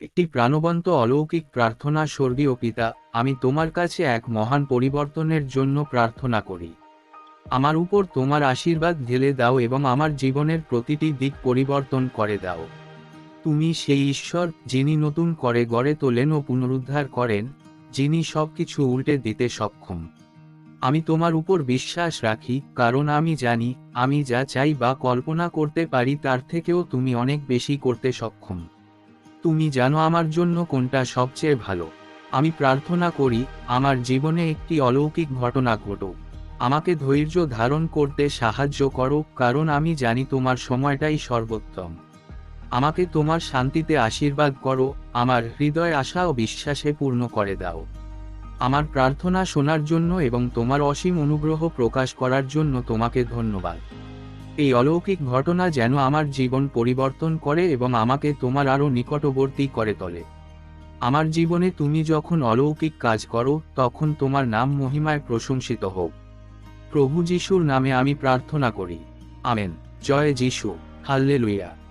একটি প্রাণবন্ত অলৌকিক প্রার্থনা, স্বর্গীয় পিতা, আমি তোমার কাছে এক মহান পরিবর্তনের জন্য প্রার্থনা করি। আমার উপর তোমার আশীর্বাদ ঢেলে দাও এবং আমার জীবনের প্রতিটি দিক পরিবর্তন করে দাও। তুমি সেই ঈশ্বর, যিনি নতুন করে গড়ে তোলেন ও পুনরুদ্ধার করেন, যিনি সবকিছু উল্টে দিতে সক্ষম। আমি তোমার উপর বিশ্বাস রাখি, কারণ আমি জানি, আমি যা চাই বা কল্পনা করতে পারি তার থেকেও তুমি অনেক বেশি করতে সক্ষম। তুমি জানো আমার জন্য কোনটা সবচেয়ে ভালো। আমি প্রার্থনা করি, আমার জীবনে একটি অলৌকিক ঘটনা ঘটুক। আমাকে ধৈর্য ধারণ করতে সাহায্য করো, কারণ আমি জানি তোমার সময়টাই সর্বোত্তম। আমাকে তোমার শান্তিতে আশীর্বাদ করো, আমার হৃদয় আশা ও বিশ্বাসে পূর্ণ করে দাও। আমার প্রার্থনা শোনার জন্য এবং তোমার অসীম অনুগ্রহ প্রকাশ করার জন্য তোমাকে ধন্যবাদ। এই অলৌকিক ঘটনা যেন আমার জীবন পরিবর্তন করে এবং আমাকে তোমার আরও নিকটবর্তী করে তোলে। আমার জীবনে তুমি যখন অলৌকিক কাজ করো, তখন তোমার নাম মহিমায় প্রশংসিত হোক। প্রভু যিশুর নামে আমি প্রার্থনা করি। আমেন। জয় যিশু। হাল্লেলুয়া।